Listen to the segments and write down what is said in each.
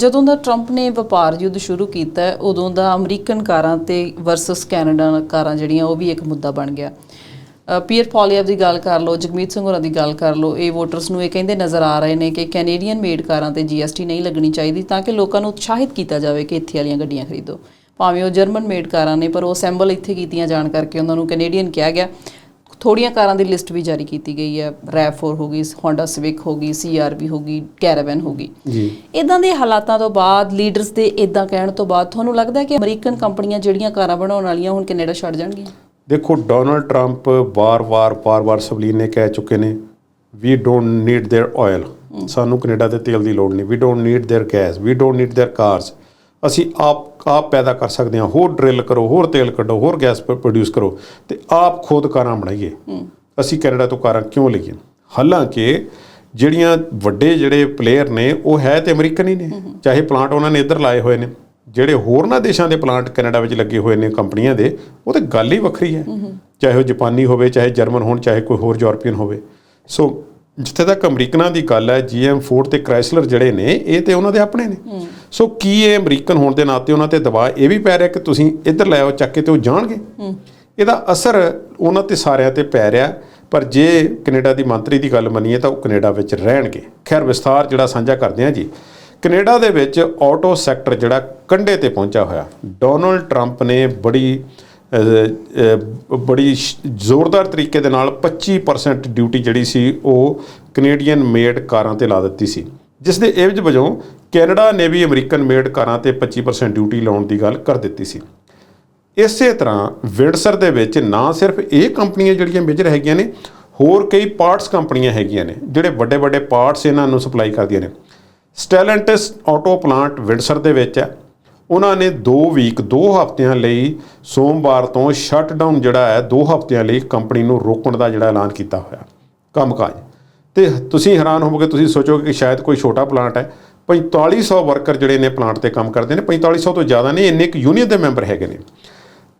ਜਦੋਂ ਦਾ ਟਰੰਪ ਨੇ ਵਪਾਰ ਯੁੱਧ ਸ਼ੁਰੂ ਕੀਤਾ, ਉਦੋਂ ਦਾ ਅਮਰੀਕਨ ਕਾਰਾਂ ਤੇ ਵਰਸਸ ਕੈਨੇਡਾ ਕਾਰਾਂ ਜਿਹੜੀਆਂ, ਉਹ ਵੀ ਇੱਕ ਮੁੱਦਾ ਬਣ ਗਿਆ। ਪੀਅਰ ਪੋਲੀਅਬ ਦੀ ਗੱਲ ਕਰ ਲਓ, ਜਗਮੀਤ ਸਿੰਘ ਹੋਰਾਂ ਦੀ ਗੱਲ ਕਰ ਲਓ, ਇਹ ਵੋਟਰਸ ਨੂੰ ਇਹ ਕਹਿੰਦੇ ਨਜ਼ਰ ਆ ਰਹੇ ਨੇ ਕਿ ਕੈਨੇਡੀਅਨ ਮੇਡ ਕਾਰਾਂ ਤੇ ਜੀਐਸਟੀ ਨਹੀਂ ਲੱਗਣੀ ਚਾਹੀਦੀ, ਤਾਂ ਕਿ ਲੋਕਾਂ ਨੂੰ ਉਤਸ਼ਾਹਿਤ ਕੀਤਾ ਜਾਵੇ ਕਿ ਇੱਥੇ ਵਾਲੀਆਂ ਗੱਡੀਆਂ ਖਰੀਦੋ। ਭਾਵੇਂ ਉਹ ਜਰਮਨ ਮੇਡ ਕਾਰਾਂ ਨੇ, ਪਰ ਉਹ ਅਸੈਂਬਲ ਇੱਥੇ ਕੀਤੀਆਂ ਜਾਣ ਕਰਕੇ ਉਹਨਾਂ ਨੂੰ ਕੈਨੇਡੀਅਨ ਕਿਹਾ ਗਿਆ। ਥੋੜੀਆਂ ਕਾਰਾਂ ਦੀ ਲਿਸਟ ਵੀ ਜਾਰੀ ਕੀਤੀ ਗਈ ਹੈ ਰੈਵ4 ਹੋ ਗਈ Honda Civic ਹੋ ਗਈ CRV ਹੋ ਗਈ ਕੈਰਾਵਨ ਹੋ ਗਈ ਜੀ ਇਦਾਂ ਦੇ ਹਾਲਾਤਾਂ ਤੋਂ ਬਾਅਦ ਲੀਡਰਸ ਦੇ ਇਦਾਂ ਕਹਿਣ ਤੋਂ ਬਾਅਦ ਤੁਹਾਨੂੰ ਲੱਗਦਾ ਹੈ ਕਿ ਅਮਰੀਕਨ ਕੰਪਨੀਆਂ ਜਿਹੜੀਆਂ ਕਾਰਾਂ ਬਣਾਉਣ ਵਾਲੀਆਂ ਹੁਣ ਕੈਨੇਡਾ ਛੱਡ ਜਾਣਗੀਆਂ ਦੇਖੋ ਡੋਨਲਡ ਟਰੰਪ ਵਾਰ-ਵਾਰ ਵਾਰ-ਵਾਰ ਸਵਲੀਨ ਨੇ ਕਹਿ ਚੁੱਕੇ ਨੇ we don't need their oil ਸਾਨੂੰ ਕੈਨੇਡਾ ਦੇ ਤੇਲ ਦੀ ਲੋੜ ਨਹੀਂ we don't need their gas we don't need their cars ਅਸੀਂ ਆਪ ਆਪ ਪੈਦਾ ਕਰ ਸਕਦੇ ਹਾਂ। ਹੋਰ ਡਰਿਲ ਕਰੋ ਹੋਰ ਤੇਲ ਕੱਢੋ ਹੋਰ ਗੈਸ ਪ੍ਰੋਡਿਊਸ ਕਰੋ ਤੇ ਆਪ ਖੁਦ ਕਾਰਾਂ ਬਣਾਈਏ। ਅਸੀਂ ਕੈਨੇਡਾ ਤੋਂ ਕਾਰਾਂ ਕਿਉਂ ਲਈਏ? ਹਾਲਾਂਕਿ ਜਿਹੜੀਆਂ ਵੱਡੇ ਜਿਹੜੇ ਪਲੇਅਰ ਨੇ ਉਹ ਹੈ ਤੇ ਅਮਰੀਕਨ ਹੀ ਨੇ। ਚਾਹੇ ਪਲਾਂਟ ਉਹਨਾਂ ਨੇ ਇੱਧਰ ਲਾਏ ਹੋਏ ਨੇ। ਜਿਹੜੇ ਹੋਰਨਾਂ ਦੇਸ਼ਾਂ ਦੇ ਪਲਾਂਟ ਕੈਨੇਡਾ ਵਿੱਚ ਲੱਗੇ ਹੋਏ ਨੇ ਕੰਪਨੀਆਂ ਦੇ ਉਹ ਤੇ ਗੱਲ ਹੀ ਵੱਖਰੀ ਹੈ। ਚਾਹੇ ਉਹ ਜਾਪਾਨੀ ਹੋਵੇ ਚਾਹੇ ਜਰਮਨ ਹੋਣ ਚਾਹੇ ਕੋਈ ਹੋਰ ਯੂਰਪੀਅਨ ਹੋਵੇ। ਸੋ ਜਿੱਥੇ ਤੱਕ ਅਮਰੀਕਨਾਂ ਦੀ ਗੱਲ ਹੈ ਜੀਐਮ ਫੋਰਡ ਤੇ ਕ੍ਰਾਈਸਲਰ ਜਿਹੜੇ ਨੇ ਇਹ ਤੇ ਉਹਨਾਂ ਦੇ ਆਪਣੇ ਨੇ। ਸੋ ਕੀ ਇਹ ਅਮਰੀਕਨ ਹੋਣ ਦੇ ਨਾਤੇ ਉਹਨਾਂ ਤੇ ਦਬਾਅ ਇਹ ਵੀ ਪੈ ਰਿਹਾ ਕਿ ਤੁਸੀਂ ਇੱਧਰ ਲੈ ਆਓ ਚੱਕ ਕੇ ਤੇ ਉਹ ਜਾਣਗੇ? ਇਹਦਾ ਅਸਰ ਉਹਨਾਂ ਤੇ ਸਾਰਿਆਂ ਤੇ ਪੈ ਰਿਹਾ ਪਰ ਜੇ ਕੈਨੇਡਾ ਦੀ ਮੰਤਰੀ ਦੀ ਗੱਲ ਮੰਨੀਏ ਤਾਂ ਉਹ ਕੈਨੇਡਾ ਵਿੱਚ ਰਹਿਣਗੇ। ਖੈਰ ਵਿਸਥਾਰ ਜਿਹੜਾ ਸਾਂਝਾ ਕਰਦੇ ਹਾਂ ਜੀ। ਕੈਨੇਡਾ ਦੇ ਵਿੱਚ ਆਟੋ ਸੈਕਟਰ ਜਿਹੜਾ ਕੰਢੇ ਤੇ ਪਹੁੰਚਾ ਹੋਇਆ ਡੋਨਲਡ ਟਰੰਪ ਨੇ ਬੜੀ ਬੜੀ ਸ਼- ਜ਼ੋਰਦਾਰ ਤਰੀਕੇ ਦੇ ਨਾਲ 25% ਡਿਊਟੀ ਜਿਹੜੀ ਸੀ, ਉਹ ਕੈਨੇਡੀਅਨ ਮੇਡ ਕਾਰਾਂ ਤੇ ਲਾ ਦਿੱਤੀ ਸੀ। ਜਿਸ ਦੇ ਏਵਜ ਵਜੋਂ ਕੈਨੇਡਾ ਨੇ ਵੀ ਅਮਰੀਕਨ ਮੇਡ ਕਾਰਾਂ ਤੇ 25% ਡਿਊਟੀ ਲਾਉਣ ਦੀ ਗੱਲ ਕਰ ਦਿੱਤੀ ਸੀ। ਇਸੇ ਤਰ੍ਹਾਂ ਵਿੰਡਸਰ ਦੇ ਵਿੱਚ ਨਾ ਸਿਰਫ ਇਹ ਕੰਪਨੀਆਂ ਜਿਹੜੀਆਂ ਮੇਜਰ ਹੈਗੀਆਂ ਨੇ, ਹੋਰ ਕਈ ਪਾਰਟਸ ਕੰਪਨੀਆਂ ਹੈਗੀਆਂ ਨੇ, ਜਿਹੜੇ ਵੱਡੇ ਵੱਡੇ ਪਾਰਟਸ ਇਹਨਾਂ ਨੂੰ ਸਪਲਾਈ ਕਰਦੀਆਂ ਨੇ। ਸਟੈਲੈਂਟਸ ਆਟੋ ਪਲਾਂਟ ਵਿੰਡਸਰ ਦੇ ਵਿੱਚ ਹੈ। ਉਹਨਾਂ ਨੇ 2 ਵੀਕ 2 ਹਫ਼ਤਿਆਂ ਲਈ ਸੋਮਵਾਰ ਤੋਂ ਸ਼ਟਡਾਊਨ ਜਿਹੜਾ ਹੈ 2 ਹਫ਼ਤਿਆਂ ਲਈ ਕੰਪਨੀ ਨੂੰ ਰੋਕਣ ਦਾ ਜਿਹੜਾ ਐਲਾਨ ਕੀਤਾ ਹੋਇਆ। ਕੰਮਕਾਜ। ਤੇ ਤੁਸੀਂ ਹੈਰਾਨ ਹੋਵੋਗੇ, ਤੁਸੀਂ ਸੋਚੋਗੇ ਕਿ ਸ਼ਾਇਦ ਕੋਈ ਛੋਟਾ ਪਲਾਂਟ ਹੈ। 4500 ਵਰਕਰ ਜਿਹੜੇ ਨੇ ਪਲਾਂਟ ਤੇ ਕੰਮ ਕਰਦੇ ਨੇ 4500 ਤੋਂ ਜ਼ਿਆਦਾ ਨਹੀਂ, ਇੰਨੇ ਕੁ ਯੂਨੀਅਨ ਦੇ ਮੈਂਬਰ ਹੈਗੇ ਨੇ।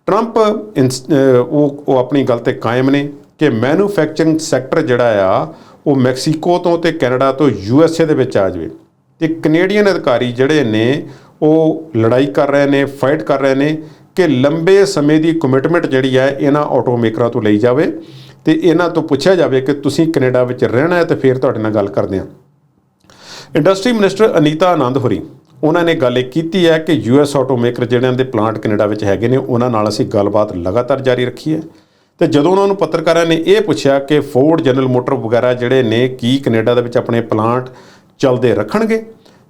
ਟਰੰਪ ਇੰਸ- ਉਹ ਉਹ ਆਪਣੀ ਗੱਲ ਤੇ ਕਾਇਮ ਨੇ ਕਿ ਮੈਨੂਫੈਕਚਰਿੰਗ ਸੈਕਟਰ ਜਿਹੜਾ ਆ, ਉਹ ਮੈਕਸੀਕੋ ਤੋਂ ਤੇ ਕੈਨੇਡਾ ਤੋਂ ਯੂਐਸਏ ਦੇ ਵਿੱਚ ਆ ਜਾਵੇ। ਤੇ ਕੈਨੇਡੀਅਨ ਅਧਿਕਾਰੀ ਜਿਹੜੇ ਨੇ ਉਹ ਲੜਾਈ ਕਰ ਰਹੇ ਨੇ ਫਾਈਟ ਕਰ ਰਹੇ ਨੇ ਕਿ ਲੰਬੇ ਸਮੇਂ ਦੀ ਕਮਿਟਮੈਂਟ ਜਿਹੜੀ ਹੈ ਇਹਨਾਂ ਆਟੋਮੇਕਰਾਂ ਤੋਂ ਲਈ ਜਾਵੇ ਤੇ ਇਹਨਾਂ ਤੋਂ ਪੁੱਛਿਆ ਜਾਵੇ ਕਿ ਤੁਸੀਂ ਕੈਨੇਡਾ ਵਿੱਚ ਰਹਿਣਾ ਹੈ ਤੇ ਫਿਰ ਤੁਹਾਡੇ ਨਾਲ ਗੱਲ ਕਰਦੇ ਹਾਂ। ਇੰਡਸਟਰੀ ਮਿਨਿਸਟਰ ਅਨੀਤਾ ਆਨੰਦ ਹੋਰੀ, ਉਹਨਾਂ ਨੇ ਗੱਲ ਇਹ ਕੀਤੀ ਹੈ ਕਿ ਯੂਐਸ ਆਟੋਮੇਕਰ ਜਿਹੜਿਆਂ ਦੇ ਪਲਾਂਟ ਕੈਨੇਡਾ ਵਿੱਚ ਹੈਗੇ ਨੇ, ਉਹਨਾਂ ਨਾਲ ਅਸੀਂ ਗੱਲਬਾਤ ਲਗਾਤਾਰ ਜਾਰੀ ਰੱਖੀ ਹੈ। ਤੇ ਜਦੋਂ ਉਹਨਾਂ ਨੂੰ ਪੱਤਰਕਾਰਾਂ ਨੇ ਇਹ ਪੁੱਛਿਆ ਕਿ ਫੋਰਡ ਜਨਰਲ ਮੋਟਰ ਵਗੈਰਾ ਜਿਹੜੇ ਨੇ, ਕੀ ਕੈਨੇਡਾ ਦੇ ਵਿੱਚ ਆਪਣੇ ਪਲਾਂਟ ਚੱਲਦੇ ਰੱਖਣਗੇ?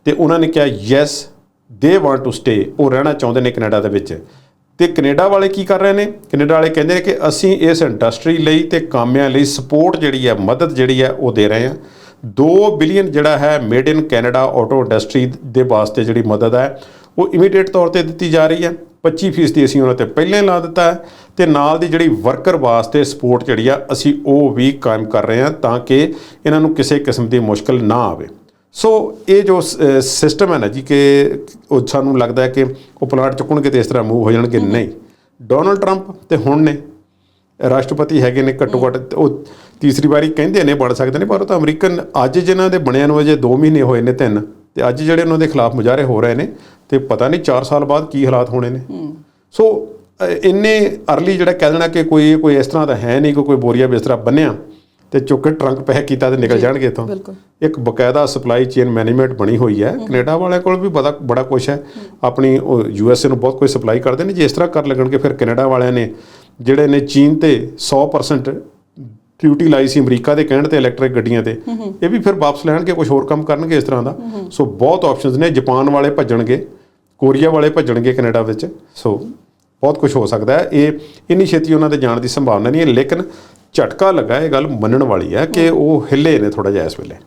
ਤੇ ਉਹਨਾਂ ਨੇ ਕਿਹਾ yes they want to stay ਉਹ ਰਹਿਣਾ ਚਾਹੁੰਦੇ ਨੇ ਕੈਨੇਡਾ ਦੇ ਵਿੱਚ। ਤੇ ਕੈਨੇਡਾ ਵਾਲੇ ਕੀ ਕਰ ਰਹੇ ਨੇ? ਕੈਨੇਡਾ ਵਾਲੇ ਕਹਿੰਦੇ ਨੇ ਕਿ ਅਸੀਂ ਇਸ ਇੰਡਸਟਰੀ ਲਈ ਤੇ ਕਾਮਿਆਂ ਲਈ ਸਪੋਰਟ ਜਿਹੜੀ ਹੈ, ਮਦਦ ਜਿਹੜੀ ਹੈ, ਉਹ ਦੇ ਰਹੇ ਹਾਂ। 2 ਬਿਲੀਅਨ ਜਿਹੜਾ ਹੈ made in Canada auto industry ਦੇ ਵਾਸਤੇ ਜਿਹੜੀ ਮਦਦ ਹੈ, ਉਹ ਇਮੀਡੀਏਟ ਤੌਰ ਤੇ ਦਿੱਤੀ ਜਾ ਰਹੀ ਹੈ। 25% ਦੀ ਅਸੀਂ ਉਹਨਾਂ ਤੇ ਪਹਿਲਾਂ ਹੀ ਲਾ ਦਿੱਤਾ ਹੈ। ਤੇ ਨਾਲ ਦੀ ਜਿਹੜੀ ਵਰਕਰ ਵਾਸਤੇ ਸਪੋਰਟ ਜਿਹੜੀ ਆ, ਅਸੀਂ ਉਹ ਵੀ ਕਾਇਮ ਕਰ ਰਹੇ ਹਾਂ ਤਾਂ ਕਿ ਇਹਨਾਂ ਨੂੰ ਕਿਸੇ ਕਿਸਮ ਦੀ ਮੁਸ਼ਕਲ ਨਾ ਆਵੇ। ਸੋ ਇਹ ਜੋ ਸਿਸਟਮ ਹੈ ਨਾ ਜੀ ਕਿ ਉਹ ਸਾਨੂੰ ਲੱਗਦਾ ਹੈ ਕਿ ਉਹ ਪਲਾਟ ਚੁੱਕਣਗੇ ਤੇ ਇਸ ਤਰ੍ਹਾਂ ਮੂਵ ਹੋ ਜਾਣਗੇ। ਨਹੀਂ। ਡੋਨਲਡ ਟਰੰਪ ਤੇ ਹੁਣ ਨੇ ਰਾਸ਼ਟਰਪਤੀ ਹੈਗੇ ਨੇ ਘੱਟੋ ਘੱਟ ਉਹ ਤੀਸਰੀ ਵਾਰੀ ਕਹਿੰਦੇ ਨੇ ਬਣ ਸਕਦੇ ਨੇ ਪਰ ਉਹ ਤਾਂ ਅਮਰੀਕਨ ਅੱਜ ਜਿਨ੍ਹਾਂ ਦੇ ਬਣਿਆ ਨੂੰ ਅਜੇ 2 ਮਹੀਨੇ ਹੋਏ ਨੇ ਤਿੰਨ ਤੇ ਅੱਜ ਜਿਹੜੇ ਉਹਨਾਂ ਦੇ ਖਿਲਾਫ ਮੁਜ਼ਾਹਰੇ ਹੋ ਰਹੇ ਨੇ ਤੇ ਪਤਾ ਨਹੀਂ 4 ਸਾਲ ਬਾਅਦ ਕੀ ਹਾਲਾਤ ਹੋਣੇ ਨੇ। ਸੋ ਇੰਨੇ ਅਰਲੀ ਜਿਹੜਾ ਕਹਿ ਦੇਣਾ ਕਿ ਕੋਈ ਕੋਈ ਇਸ ਤਰ੍ਹਾਂ ਦਾ ਹੈ ਨਹੀਂ ਕਿ ਕੋਈ ਬੋਰੀਆ ਬਿਸਤਰਾ ਬੰਨਿਆ ਤੇ ਚੁੱਕ ਕੇ ਟਰੰਕ ਪੈਕ ਕੀਤਾ ਤੇ ਨਿਕਲ ਜਾਣਗੇ ਇੱਥੋਂ। ਇੱਕ ਬਕਾਇਦਾ ਸਪਲਾਈ ਚੇਨ ਮੈਨੇਜਮੈਂਟ ਬਣੀ ਹੋਈ ਹੈ। ਕੈਨੇਡਾ ਵਾਲਿਆਂ ਕੋਲ ਵੀ ਬੜਾ ਬੜਾ ਕੁਝ ਹੈ। ਆਪਣੀ ਯੂਐਸਏ ਨੂੰ ਬਹੁਤ ਕੁਝ ਸਪਲਾਈ ਕਰਦੇ ਨੇ। ਜੇ ਇਸ ਤਰ੍ਹਾਂ ਕਰ ਲੱਗਣਗੇ ਫਿਰ ਕੈਨੇਡਾ ਵਾਲਿਆਂ ਨੇ ਜਿਹੜੇ ਨੇ ਚੀਨ ਤੇ 100% ਡਿਊਟੀ ਲਾਈ ਸੀ ਅਮਰੀਕਾ ਦੇ ਕਹਿਣ ਤੇ ਇਲੈਕਟ੍ਰਿਕ ਗੱਡੀਆਂ ਤੇ ਇਹ ਵੀ ਫਿਰ ਵਾਪਸ ਲੈਣਗੇ ਕੁਝ ਹੋਰ ਕੰਮ ਕਰਨਗੇ ਇਸ ਤਰ੍ਹਾਂ ਦਾ। ਸੋ ਬਹੁਤ ਆਪਸ਼ਨਸ ਨੇ। ਜਾਪਾਨ ਵਾਲੇ ਭੱਜਣਗੇ ਕੋਰੀਆ ਵਾਲੇ ਭੱਜਣਗੇ ਕੈਨੇਡਾ ਵਿੱਚ। ਸੋ ਬਹੁਤ ਕੁਝ ਹੋ ਸਕਦਾ ਹੈ। ਇਹ ਇੰਨੀ ਛੇਤੀ ਉਹਨਾਂ ਦੇ ਜਾਣ ਦੀ ਸੰਭਾਵਨਾ ਨਹੀਂ ਹੈ। ਲੇਕਿਨ ਝਟਕਾ ਲੱਗਾ ਇਹ ਗੱਲ ਮੰਨਣ ਵਾਲੀ ਹੈ ਕਿ ਉਹ ਹਿੱਲੇ ਨੇ ਥੋੜਾ ਜਿਹਾ ਇਸ ਵੇਲੇ।